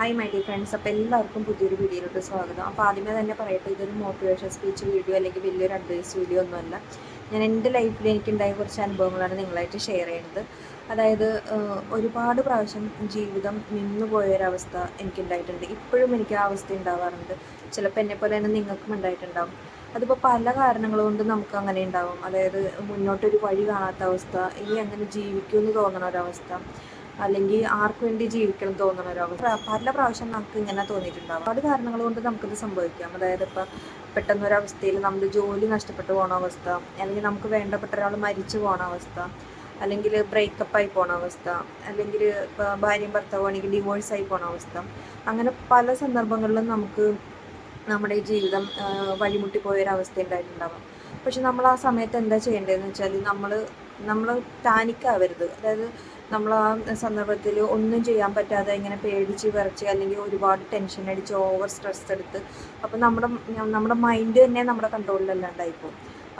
Hi my dear friends അപ്പോൾ എല്ലാവർക്കും പുതിയൊരു വീഡിയോയിലോട്ട് സ്വാഗതം. അപ്പോൾ ആദ്യമേ തന്നെ പറയട്ടെ ഇതൊരു മോട്ടിവേഷൻ സ്പീച്ച് വീഡിയോ അല്ലെങ്കിൽ വലിയൊരു അഡ്വൈസ് വീഡിയോ ഒന്നുമല്ല. ഞാൻ എന്റെ ലൈഫിൽ എനിക്കുണ്ടായ കുറച്ച് അനുഭവങ്ങളാണ് നിങ്ങളായിട്ട് ഷെയർ ചെയ്യുന്നത്. അതായത് ഒരുപാട് പ്രാവശ്യം ജീവിതം നിന്നു പോയൊരവസ്ഥ എനിക്കുണ്ടായിട്ടുണ്ട്. ഇപ്പോഴും എനിക്ക് ആ അവസ്ഥ ഉണ്ടാവാറുണ്ട്. ചിലപ്പോൾ എന്നെ പോലെ തന്നെ നിങ്ങൾക്കും ഉണ്ടായിട്ടുണ്ടാവും. അതിപ്പോൾ പല കാരണങ്ങൾ കൊണ്ട് നമുക്ക് അങ്ങനെ ഉണ്ടാവും. അതായത് മുന്നോട്ടൊരു വഴി കാണാത്ത അവസ്ഥ ഇനി അങ്ങനെ ജീവിക്കുമെന്ന് തോന്നണ ഒരവസ്ഥ. അല്ലെങ്കിൽ ആർക്ക് വേണ്ടി ജീവിക്കണം തോന്നണ രോഗം. പല പ്രാവശ്യം നമുക്ക് ഇങ്ങനെ തോന്നിയിട്ടുണ്ടാവും. ഒരുപാട് കാരണങ്ങൾ കൊണ്ട് നമുക്കിത് സംഭവിക്കാം. അതായത് ഇപ്പം പെട്ടെന്ന് ഒരവസ്ഥയിൽ നമ്മുടെ ജോലി നഷ്ടപ്പെട്ടു പോണ അവസ്ഥ അല്ലെങ്കിൽ നമുക്ക് വേണ്ടപ്പെട്ട ഒരാൾ മരിച്ചു പോണ അവസ്ഥ അല്ലെങ്കിൽ ബ്രേക്കപ്പ് ആയി പോണ അവസ്ഥ അല്ലെങ്കിൽ ഇപ്പോൾ ഭാര്യയും ഭർത്താവും ആണെങ്കിൽ ഡിവോഴ്സ് ആയി പോണ അവസ്ഥ അങ്ങനെ പല സന്ദർഭങ്ങളിലും നമുക്ക് നമ്മുടെ ഈ ജീവിതം വഴിമുട്ടി പോയൊരവസ്ഥ ഉണ്ടായിട്ടുണ്ടാവാം. പക്ഷെ നമ്മൾ ആ സമയത്ത് എന്താ ചെയ്യേണ്ടതെന്ന് വെച്ചാൽ നമ്മൾ നമ്മൾ പാനിക്കാവരുത് അതായത് നമ്മൾ ആ സന്ദർഭത്തിൽ ഒന്നും ചെയ്യാൻ പറ്റാതെ ഇങ്ങനെ പേടിച്ച് വിറച്ച് അല്ലെങ്കിൽ ഒരുപാട് ടെൻഷൻ അടിച്ച് ഓവർ സ്ട്രെസ് എടുത്ത് അപ്പം നമ്മുടെ നമ്മുടെ മൈൻഡ് തന്നെ നമ്മുടെ കൺട്രോളിലല്ലാണ്ടായിപ്പോൾ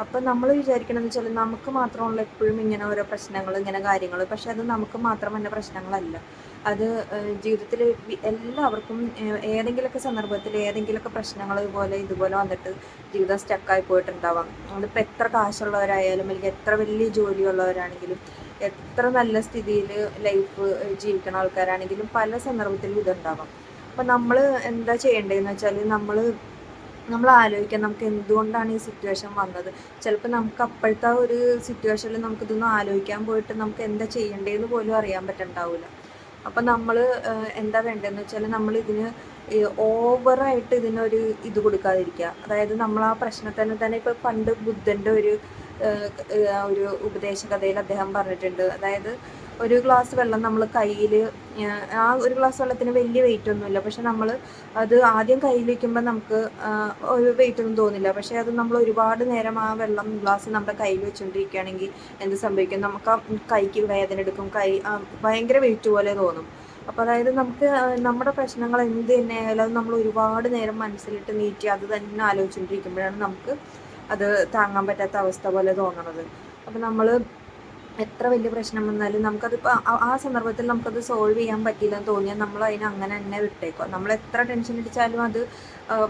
അപ്പം നമ്മൾ വിചാരിക്കണമെന്ന് വെച്ചാൽ നമുക്ക് മാത്രമുള്ള എപ്പോഴും ഇങ്ങനെ ഓരോ പ്രശ്നങ്ങൾ ഇങ്ങനെ കാര്യങ്ങൾ പക്ഷെ അത് നമുക്ക് മാത്രം തന്നെ പ്രശ്നങ്ങളല്ല. അത് ജീവിതത്തിൽ എല്ലാവർക്കും ഏതെങ്കിലുമൊക്കെ സന്ദർഭത്തിൽ ഏതെങ്കിലുമൊക്കെ പ്രശ്നങ്ങൾ ഇതുപോലെ ഇതുപോലെ വന്നിട്ട് ജീവിതം സ്റ്റക്കായി പോയിട്ടുണ്ടാവാം. അതിപ്പോൾ എത്ര കാശുള്ളവരായാലും അല്ലെങ്കിൽ എത്ര വലിയ ജോലിയുള്ളവരാണെങ്കിലും എത്ര നല്ല സ്ഥിതിയിൽ ലൈഫ് ജീവിക്കുന്ന ആൾക്കാരാണെങ്കിലും പല സന്ദർഭത്തിലും ഇതുണ്ടാവാം. അപ്പം നമ്മൾ എന്താ ചെയ്യേണ്ടതെന്ന് വെച്ചാൽ നമ്മൾ നമ്മൾ ആലോചിക്കാം നമുക്ക് എന്തുകൊണ്ടാണ് ഈ സിറ്റുവേഷൻ വന്നത്. ചിലപ്പോൾ നമുക്ക് അപ്പോഴത്തെ ഒരു സിറ്റുവേഷനിൽ നമുക്കിതൊന്നും ആലോചിക്കാൻ പോയിട്ട് നമുക്ക് എന്താ ചെയ്യേണ്ടതെന്ന് പോലും അറിയാൻ പറ്റണ്ടാവില്ല അപ്പം നമ്മൾ എന്താ വേണ്ടതെന്ന് വെച്ചാൽ നമ്മൾ ഇതിന് ഓവറായിട്ട് ഇതിനൊരു ഇത് കൊടുക്കാതിരിക്കുക. അതായത് നമ്മൾ ആ പ്രശ്നത്തിന് തന്നെ ഇപ്പോൾ പണ്ട് ബുദ്ധന്റെ ഒരു ഒരു ഉപദേശ കഥയിൽ അദ്ദേഹം പറഞ്ഞിട്ടുണ്ട്. അതായത് ഒരു ഗ്ലാസ് വെള്ളം നമ്മൾ കയ്യിൽ ആ ഒരു ഗ്ലാസ് വെള്ളത്തിന് വലിയ വെയിറ്റ് ഒന്നുമില്ല. പക്ഷെ നമ്മൾ അത് ആദ്യം കയ്യിൽ വയ്ക്കുമ്പോൾ നമുക്ക് ഒരു വെയിറ്റ് ഒന്നും തോന്നില്ല. പക്ഷെ അത് നമ്മൾ ഒരുപാട് നേരം ആ വെള്ളം ഗ്ലാസ് നമ്മുടെ കയ്യിൽ വെച്ചുകൊണ്ടിരിക്കുകയാണെങ്കിൽ എന്ത് സംഭവിക്കും? നമുക്ക് കൈക്ക് വേദന എടുക്കും. കൈ ഭയങ്കര വെയിറ്റ് പോലെ തോന്നും. അപ്പോൾ അതായത് നമുക്ക് നമ്മുടെ പ്രശ്നങ്ങൾ എന്ത് തന്നെ ആയാലും നമ്മൾ ഒരുപാട് നേരം മനസ്സിലിട്ട് നീറ്റി അത് തന്നെ ആലോചിച്ചുകൊണ്ടിരിക്കുമ്പോഴാണ് നമുക്ക് അത് താങ്ങാൻ പറ്റാത്ത അവസ്ഥ പോലെ തോന്നണത്. അപ്പോൾ നമ്മൾ എത്ര വലിയ പ്രശ്നം വന്നാലും നമുക്കതിപ്പോൾ ആ സന്ദർഭത്തിൽ നമുക്കത് സോൾവ് ചെയ്യാൻ പറ്റിയില്ലെന്ന് തോന്നിയാൽ നമ്മൾ അതിനെ അങ്ങനെ തന്നെ വിട്ടേക്കോ നമ്മൾ എത്ര ടെൻഷൻ അടിച്ചാലും അത്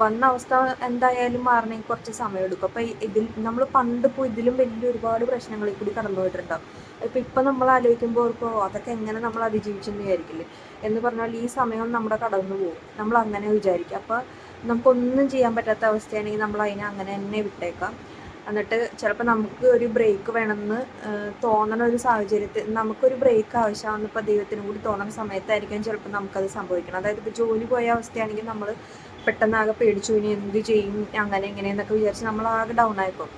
വന്ന അവസ്ഥ എന്തായാലും മാറണമെങ്കിൽ കുറച്ച് സമയം എടുക്കും. അപ്പോൾ ഇതിൽ നമ്മൾ പണ്ട് ഇപ്പോൾ ഇതിലും വലിയ ഒരുപാട് പ്രശ്നങ്ങളിൽ കൂടി കടന്നു പോയിട്ടുണ്ടാവും. ഇപ്പം ഇപ്പം നമ്മൾ ആലോചിക്കുമ്പോൾ ഇപ്പോൾ അതൊക്കെ എങ്ങനെ നമ്മൾ അതിജീവിച്ചെന്ന് വിചാരിക്കില്ലേ? എന്ന് പറഞ്ഞാൽ ഈ സമയം നമ്മുടെ കടന്നു പോകും. നമ്മൾ അങ്ങനെ വിചാരിക്കും. അപ്പോൾ നമുക്കൊന്നും ചെയ്യാൻ പറ്റാത്ത അവസ്ഥയാണെങ്കിൽ നമ്മൾ അതിനെ അങ്ങനെ തന്നെ വിട്ടേക്കാം. എന്നിട്ട് ചിലപ്പോൾ നമുക്ക് ഒരു ബ്രേക്ക് വേണമെന്ന് തോന്നണ ഒരു സാഹചര്യത്തിൽ നമുക്കൊരു ബ്രേക്ക് ആവശ്യമാണെന്ന് ഇപ്പോൾ ദൈവത്തിനും കൂടി തോന്നുന്ന സമയത്തായിരിക്കും ചിലപ്പോൾ നമുക്കത് സംഭവിക്കണം. അതായത് ഇപ്പോൾ ജോലി പോയ അവസ്ഥയാണെങ്കിൽ നമ്മൾ പെട്ടെന്നാകെ പേടിച്ചു ഇനി എന്ത് ചെയ്യും അങ്ങനെ എങ്ങനെയെന്നൊക്കെ വിചാരിച്ച് നമ്മൾ ആകെ ഡൗൺ ആയിപ്പോകും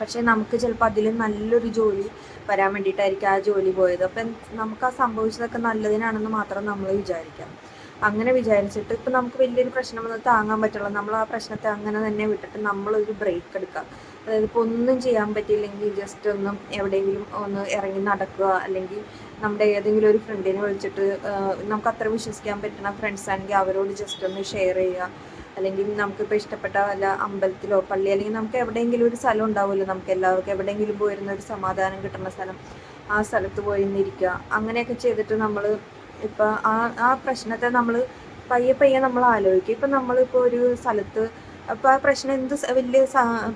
പക്ഷേ നമുക്ക് ചിലപ്പോൾ അതിൽ നല്ലൊരു ജോലി വരാൻ വേണ്ടിയിട്ടായിരിക്കും ആ ജോലി പോയത്. അപ്പം നമുക്ക് ആ സംഭവിച്ചതൊക്കെ നല്ലതിനാണെന്ന് മാത്രം നമ്മൾ വിചാരിക്കാം. അങ്ങനെ വിചാരിച്ചിട്ട് ഇപ്പം നമുക്ക് വലിയൊരു പ്രശ്നം വന്ന് താങ്ങാൻ പറ്റുള്ളൂ നമ്മൾ ആ പ്രശ്നത്തെ അങ്ങനെ തന്നെ വിട്ടിട്ട് നമ്മളൊരു ബ്രേക്ക് എടുക്കുക. അതായത് ഇപ്പോൾ ഒന്നും ചെയ്യാൻ പറ്റിയില്ലെങ്കിൽ ജസ്റ്റ് ഒന്നും എവിടെയെങ്കിലും ഒന്ന് ഇറങ്ങി നടക്കുക. അല്ലെങ്കിൽ നമ്മുടെ ഏതെങ്കിലും ഒരു ഫ്രണ്ടിനെ വിളിച്ചിട്ട് നമുക്ക് അത്ര വിശ്വസിക്കാൻ പറ്റുന്ന ഫ്രണ്ട്സ് ആണെങ്കിൽ അവരോട് ജസ്റ്റ് ഒന്ന് ഷെയർ ചെയ്യുക. അല്ലെങ്കിൽ നമുക്കിപ്പോൾ ഇഷ്ടപ്പെട്ട വല്ല അമ്പലത്തിലോ പള്ളി അല്ലെങ്കിൽ നമുക്ക് എവിടെയെങ്കിലും ഒരു സ്ഥലം ഉണ്ടാവുമല്ലോ നമുക്ക് എല്ലാവർക്കും. എവിടെയെങ്കിലും പോയിരുന്ന ഒരു സമാധാനം കിട്ടുന്ന സ്ഥലം ആ സ്ഥലത്ത് പോയി നിന്നിരിക്കുക അങ്ങനെയൊക്കെ ചെയ്തിട്ട് നമ്മൾ ഇപ്പം ആ ആ പ്രശ്നത്തെ നമ്മൾ പയ്യെ പയ്യെ നമ്മൾ ആലോചിക്കും. ഇപ്പം നമ്മളിപ്പോൾ ഒരു സ്ഥലത്ത് അപ്പോൾ ആ പ്രശ്നം എന്ത് വലിയ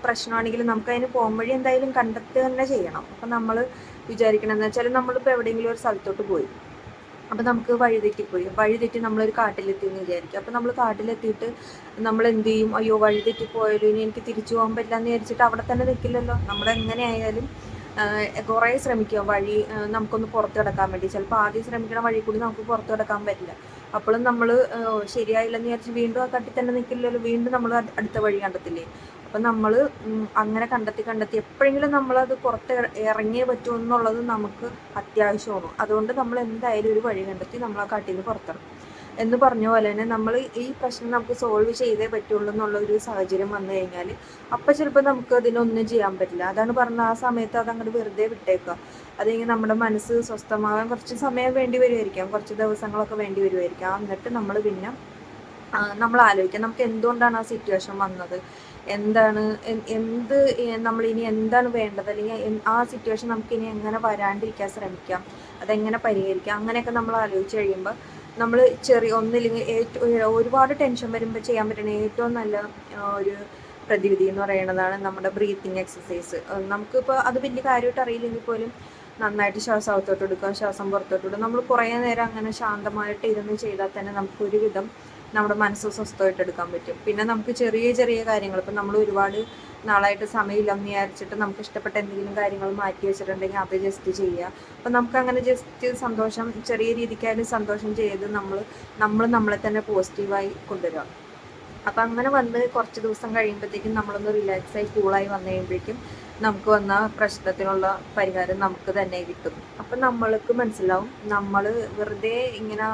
പ്രശ്നമാണെങ്കിലും നമുക്ക് അതിന് പോകുമ്പഴി എന്തായാലും കണ്ടെത്തുക തന്നെ ചെയ്യണം. അപ്പം നമ്മൾ വിചാരിക്കണം എന്ന് വെച്ചാൽ നമ്മളിപ്പോൾ എവിടെയെങ്കിലും ഒരു സ്ഥലത്തോട്ട് പോയി. അപ്പം നമുക്ക് വഴിതെറ്റിപ്പോയി. വഴിതെറ്റി നമ്മളൊരു കാട്ടിലെത്തി എന്ന് വിചാരിക്കും. അപ്പം നമ്മൾ കാട്ടിലെത്തിയിട്ട് നമ്മൾ എന്ത് ചെയ്യും? അയ്യോ വഴിതെറ്റി പോയാലും ഇനി എനിക്ക് തിരിച്ചു പോകാൻ പറ്റില്ല എന്ന് വിചാരിച്ചിട്ട് അവിടെ തന്നെ നിൽക്കില്ലല്ലോ നമ്മൾ എങ്ങനെ ആയാലും കുറേ ശ്രമിക്കുക. വഴി നമുക്കൊന്ന് പുറത്തു കിടക്കാൻ വേണ്ടി. ചിലപ്പോൾ ആദ്യം ശ്രമിക്കണ വഴി കൂടി നമുക്ക് പുറത്തു കിടക്കാൻ പറ്റില്ല അപ്പോഴും നമ്മൾ ശരിയായില്ലെന്ന് വിചാരിച്ച് വീണ്ടും ആ കട്ടി തന്നെ നിൽക്കില്ലല്ലോ വീണ്ടും നമ്മൾ അടുത്ത വഴി കണ്ടെത്തില്ലേ? അപ്പം നമ്മൾ അങ്ങനെ കണ്ടെത്തി കണ്ടെത്തി എപ്പോഴെങ്കിലും നമ്മളത് പുറത്ത് ഇറ- ഇറങ്ങിയേ പറ്റുമെന്നുള്ളത് നമുക്ക് അത്യാവശ്യമാണ്. അതുകൊണ്ട് നമ്മൾ എന്തായാലും ഒരു വഴി കണ്ടെത്തി നമ്മൾ ആ കാട്ടിൽ നിന്ന് പുറത്തിറങ്ങും. എന്ന് പറഞ്ഞ പോലെ തന്നെ നമ്മൾ ഈ പ്രശ്നം നമുക്ക് സോൾവ് ചെയ്തേ പറ്റുള്ളൂ എന്നുള്ള ഒരു സാഹചര്യം വന്നു കഴിഞ്ഞാൽ അപ്പം ചിലപ്പോൾ നമുക്ക് അതിനൊന്നും ചെയ്യാൻ പറ്റില്ല. അതാണ് പറഞ്ഞ ആ സമയത്ത് അത് അങ്ങോട്ട് വെറുതെ വിട്ടേക്കുക അതെങ്കിൽ നമ്മുടെ മനസ്സ് സ്വസ്ഥമാകാൻ കുറച്ച് സമയം വേണ്ടി വരുമായിരിക്കാം കുറച്ച് ദിവസങ്ങളൊക്കെ വേണ്ടി വരുമായിരിക്കാം എന്നിട്ട് നമ്മൾ പിന്നെ നമ്മൾ ആലോചിക്കാം. നമുക്ക് എന്തുകൊണ്ടാണ് ആ സിറ്റുവേഷൻ വന്നത്? എന്താണ് എന്ത് നമ്മൾ ഇനി എന്താണ് വേണ്ടത്? അല്ലെങ്കിൽ ആ സിറ്റുവേഷൻ നമുക്ക് ഇനി എങ്ങനെ വരാണ്ടിരിക്കാൻ ശ്രമിക്കാം? അതെങ്ങനെ പരിഹരിക്കാം? അങ്ങനെയൊക്കെ നമ്മൾ ആലോചിച്ച് കഴിയുമ്പോൾ നമ്മൾ ചെറിയ ഒന്നില്ലെങ്കിൽ ഏറ്റവും ഒരുപാട് ടെൻഷൻ വരുമ്പോൾ ചെയ്യാൻ പറ്റുന്ന ഏറ്റവും നല്ല ഒരു പ്രതിവിധി എന്ന് പറയുന്നതാണ് നമ്മുടെ ബ്രീത്തിങ് എക്സസൈസ് നമുക്കിപ്പോൾ അത് വലിയ കാര്യമായിട്ട് അറിയില്ലെങ്കിൽ പോലും നന്നായിട്ട് ശ്വാസം അകത്തോട്ട് എടുക്കുക ശ്വാസം പുറത്തോട്ട് എടുക്കുക നമ്മൾ കുറേ നേരം അങ്ങനെ ശാന്തമായിട്ട് ഇരുന്ന് ചെയ്താൽ തന്നെ നമുക്ക് ഒരുവിധം നമ്മുടെ മനസ്സ് സ്വസ്ഥമായിട്ട് എടുക്കാൻ പറ്റും. പിന്നെ നമുക്ക് ചെറിയ ചെറിയ കാര്യങ്ങൾ ഇപ്പം നമ്മൾ ഒരുപാട് നാളായിട്ട് സമയമില്ലെന്ന് വിചാരിച്ചിട്ട് നമുക്ക് ഇഷ്ടപ്പെട്ട എന്തെങ്കിലും കാര്യങ്ങൾ മാറ്റി വെച്ചിട്ടുണ്ടെങ്കിൽ അത് ജസ്റ്റ് ചെയ്യുക. അപ്പം നമുക്ക് അങ്ങനെ ജസ്റ്റ് സന്തോഷം ചെറിയ രീതിക്കായാലും സന്തോഷം ചെയ്ത് നമ്മൾ നമ്മൾ നമ്മളെ തന്നെ പോസിറ്റീവായി കൊണ്ടുവരിക. അപ്പം അങ്ങനെ വന്ന് കുറച്ച് ദിവസം കഴിയുമ്പോഴത്തേക്കും നമ്മളൊന്ന് റിലാക്സായി കൂളായി വന്നു കഴിയുമ്പോഴേക്കും നമുക്ക് വന്ന പ്രശ്നത്തിനുള്ള പരിഹാരം നമുക്ക് തന്നെ കിട്ടും. അപ്പം നമ്മൾക്ക് മനസ്സിലാവും. നമ്മൾ വെറുതെ ഇങ്ങനെ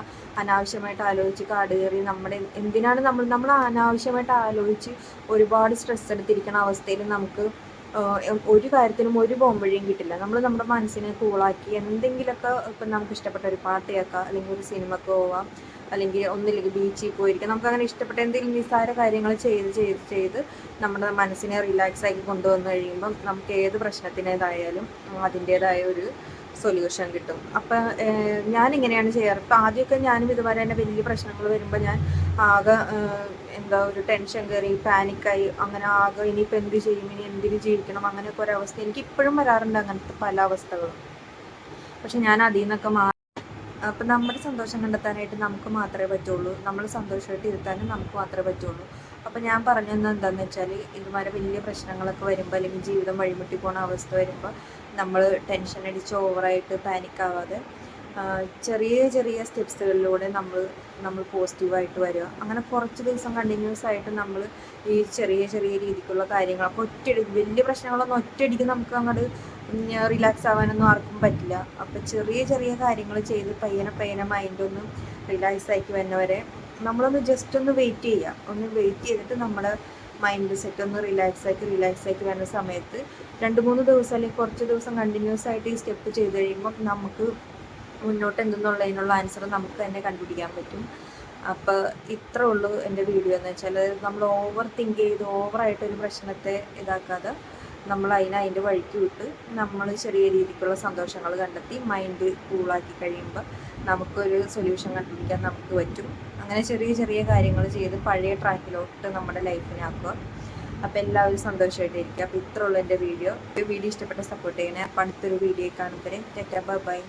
അനാവശ്യമായിട്ട് ആലോചിച്ച് കാട് കയറി നമ്മുടെ എന്തിനാണ് നമ്മൾ നമ്മൾ അനാവശ്യമായിട്ട് ആലോചിച്ച് ഒരുപാട് സ്ട്രെസ് എടുത്തിരിക്കുന്ന അവസ്ഥയിൽ നമുക്ക് ഒരു കാര്യത്തിനും ഒരു ബോംബഴിയും കിട്ടില്ല. നമ്മൾ നമ്മുടെ മനസ്സിനെ കൂളാക്കി എന്തെങ്കിലുമൊക്കെ ഇപ്പം നമുക്ക് ഇഷ്ടപ്പെട്ട ഒരു പാട്ട് കേൾക്കാം അല്ലെങ്കിൽ ഒരു സിനിമക്ക് പോവാം അല്ലെങ്കിൽ ഒന്നില്ലെങ്കിൽ ബീച്ചിൽ പോയിരിക്കാം. നമുക്ക് അങ്ങനെ ഇഷ്ടപ്പെട്ട എന്തെങ്കിലും നിസ്സാര കാര്യങ്ങൾ ചെയ്ത് ചെയ്ത് ചെയ്ത് നമ്മുടെ മനസ്സിനെ റിലാക്സ് ആക്കി കൊണ്ടുവന്ന് കഴിയുമ്പം നമുക്ക് ഏത് പ്രശ്നത്തിനേതായാലും അതിന്റേതായ ഒരു സൊല്യൂഷൻ കിട്ടും. അപ്പം ഞാൻ ഇങ്ങനെയാണ് ചെയ്യാറ്. ഇപ്പം ആദ്യമൊക്കെ ഞാനും ഇതുവരെ തന്നെ വലിയ പ്രശ്നങ്ങൾ വരുമ്പോൾ ഞാൻ ആകെ എന്താ ഒരു ടെൻഷൻ കയറി പാനിക്കായി അങ്ങനെ ആകെ ഇനിയിപ്പോൾ എന്ത് ചെയ്യും? ഇനി എന്തിന് ജീവിക്കണം? അങ്ങനെയൊക്കെ ഒരവസ്ഥ എനിക്ക് ഇപ്പോഴും വരാറുണ്ട് അങ്ങനത്തെ പല അവസ്ഥകളും. പക്ഷെ ഞാൻ അതിൽ നിന്നൊക്കെ മാറി. അപ്പം നമ്മുടെ സന്തോഷം കണ്ടെത്താനായിട്ട് നമുക്ക് മാത്രമേ പറ്റുള്ളൂ. നമ്മൾ സന്തോഷമായിട്ട് ഇരുത്താനും നമുക്ക് മാത്രമേ പറ്റുള്ളൂ. അപ്പം ഞാൻ പറഞ്ഞത് എന്താണെന്ന് വെച്ചാൽ ഇതുമാതിരി വലിയ പ്രശ്നങ്ങളൊക്കെ വരുമ്പോൾ അല്ലെങ്കിൽ ജീവിതം വഴിമുട്ടി പോണ അവസ്ഥ വരുമ്പോൾ നമ്മൾ ടെൻഷൻ അടിച്ച് ഓവറായിട്ട് പാനിക് ആവാതെ ചെറിയ ചെറിയ സ്റ്റെപ്സുകളിലൂടെ നമ്മൾ നമ്മൾ പോസിറ്റീവായിട്ട് വരിക. അങ്ങനെ കുറച്ച് ദിവസം കണ്ടിന്യൂസ് ആയിട്ട് നമ്മൾ ഈ ചെറിയ ചെറിയ രീതിക്കുള്ള കാര്യങ്ങൾ അപ്പോൾ ഒറ്റയടിക്ക് വലിയ പ്രശ്നങ്ങളൊന്നും ഒറ്റയടിക്ക് നമുക്ക് അങ്ങോട്ട് റിലാക്സ് ആവാനൊന്നും ആർക്കും പറ്റില്ല. അപ്പോൾ ചെറിയ ചെറിയ കാര്യങ്ങൾ ചെയ്ത് പയ്യനെ പയ്യനെ മൈൻഡ് ഒന്ന് റിലാക്സ് ആക്കി വരുന്നവരെ നമ്മളൊന്ന് ജസ്റ്റ് ഒന്ന് വെയിറ്റ് ചെയ്യുക. ഒന്ന് വെയിറ്റ് ചെയ്തിട്ട് നമ്മുടെ മൈൻഡ് സെറ്റ് ഒന്ന് റിലാക്സ് ആക്കി റിലാക്സ് ആക്കി വരുന്ന സമയത്ത് രണ്ട് മൂന്ന് ദിവസം അല്ലെങ്കിൽ കുറച്ച് ദിവസം കണ്ടിന്യൂസ് ആയിട്ട് ഈ സ്റ്റെപ്പ് ചെയ്ത് കഴിയുമ്പോൾ നമുക്ക് മുന്നോട്ട് എന്തെന്നുള്ളതിനുള്ള ആൻസർ നമുക്ക് തന്നെ കണ്ടുപിടിക്കാൻ പറ്റും. അപ്പോൾ ഇത്ര ഉള്ളൂ എന്റെ വീഡിയോ എന്ന് വെച്ചാൽ നമ്മൾ ഓവർ തിങ്ക് ചെയ്ത് ഓവറായിട്ട് ഒരു പ്രശ്നത്തെ ഇതാക്കാതെ നമ്മൾ അതിനെ അതിന്റെ വഴിക്ക് വിട്ട് നമ്മൾ ചെറിയ രീതിക്കുള്ള സന്തോഷങ്ങൾ കണ്ടെത്തി മൈൻഡ് കൂളാക്കി കഴിയുമ്പോൾ നമുക്കൊരു സൊല്യൂഷൻ കണ്ടുപിടിക്കാൻ നമുക്ക് പറ്റും. അങ്ങനെ ചെറിയ ചെറിയ കാര്യങ്ങൾ ചെയ്ത് പഴയ ട്രാക്കിലോട്ട് നമ്മുടെ ലൈഫിനാക്കുക അപ്പോൾ എല്ലാവരും സന്തോഷമായിട്ട് ഇരിക്കുക അപ്പോൾ ഇത്രയുള്ള എന്റെ വീഡിയോ വീഡിയോ ഇഷ്ടപ്പെട്ട സപ്പോർട്ട് ചെയ്യണേ അപ്പോൾ അടുത്തൊരു വീഡിയോ കാണുമ്പോൾ ടെറ്റാ ബൈ